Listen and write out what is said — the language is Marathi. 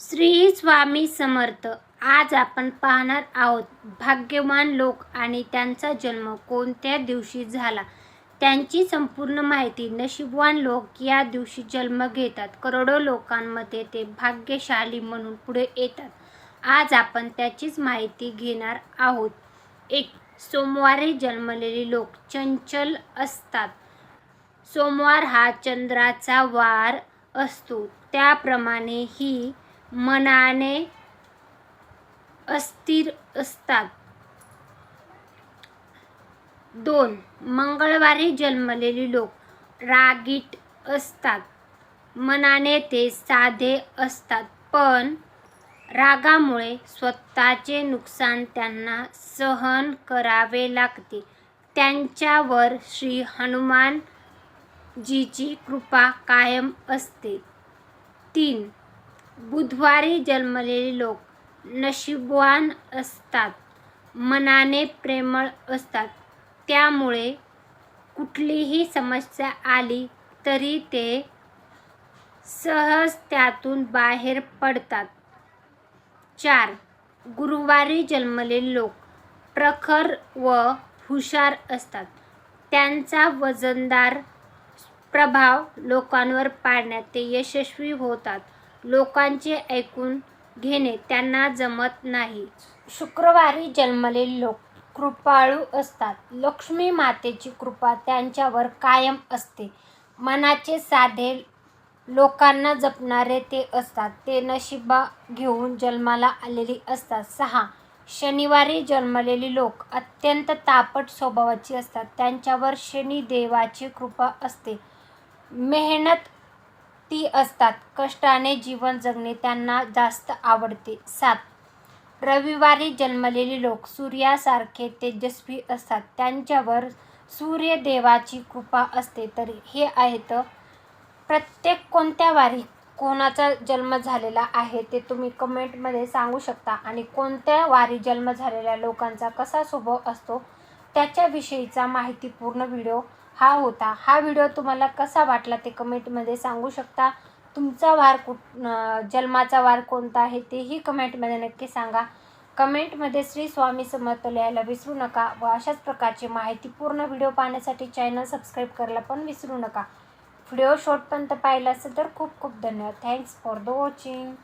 श्री स्वामी समर्थ आज आपण पाहणार आहोत भाग्यवान लोक आणि त्यांचा जन्म कोणत्या दिवशी झाला? त्यांची संपूर्ण माहिती नशीबवान लोक या दिवशी जन्म घेतात. करोडो लोकांमध्ये ते भाग्यशाली म्हणून पुढे येतात. आज आपण त्याचीच माहिती घेणार आहोत. एक सोमवारी जन्मलेले लोक चंचल असतात. सोमवार हा चंद्राचा वार असतो. त्याप्रमाणे ही मनाने अस्थिर असतात. दोन मंगळवारी जन्मलेली लोक रागीट असतात. मनाने ते साधे असतात पण रागामुळे स्वतःचे नुकसान त्यांना सहन करावे लागते. त्यांच्यावर श्री हनुमान जीची कृपा कायम असते. तीन बुधवारी जन्मलेले लोक नशीबवान असतात मनाने प्रेमळ असतात. त्यामुळे कुठलीही समस्या आली तरी ते सहज त्यातून बाहेर पडतात. चार गुरुवारी जन्मलेले लोक प्रखर व हुशार असतात. त्यांचा वजनदार प्रभाव लोकांवर पाडण्यात ते यशस्वी होतात. लोकांचे ऐकून घेणे त्यांना जमत नाही. शुक्रवारी जन्मलेले लोक कृपाळू असतात. लक्ष्मी मातेची कृपा त्यांच्यावर कायम असते. मनाचे साधे लोकांना जपणारे ते असतात. ते नशिबा घेऊन जन्माला आलेली असतात. सहा. शनिवारी जन्मलेली लोक अत्यंत तापट स्वभावाची असतात. त्यांच्यावर शनिदेवाची कृपा असते. मेहनत ती असतात. कष्टाने जीवन जगणे त्यांना जास्त आवडते. सात. रविवारी जन्मलेले लोक सूर्यासारखे तेजस्वी असतात. त्यांच्यावर सूर्यदेवाची कृपा असते. तर हे आहेत प्रत्येक कोणत्या वारी कोणाचा जन्म झालेला आहे ते तुम्ही कमेंटमध्ये सांगू शकता. आणि कोणत्या वारी जन्म झालेल्या लोकांचा कसा स्वभाव असतो त्याच्याविषयीचा माहितीपूर्ण व्हिडिओ हा होता. हा व्हिडिओ तुम्हाला कसा वाटला ते कमेंटमध्ये सांगू शकता. तुमचा वार कुठ जन्माचा वार कोणता आहे तेही कमेंटमध्ये नक्की सांगा. कमेंटमध्ये श्री स्वामी समर्थ लिहायला विसरू नका व अशाच प्रकारची माहितीपूर्ण व्हिडिओ पाहण्यासाठी चॅनल सबस्क्राईब करायला पण विसरू नका. व्हिडिओ शॉर्टपर्यंत पाहिला असेल तर खूप खूप धन्यवाद. Thanks for the watching.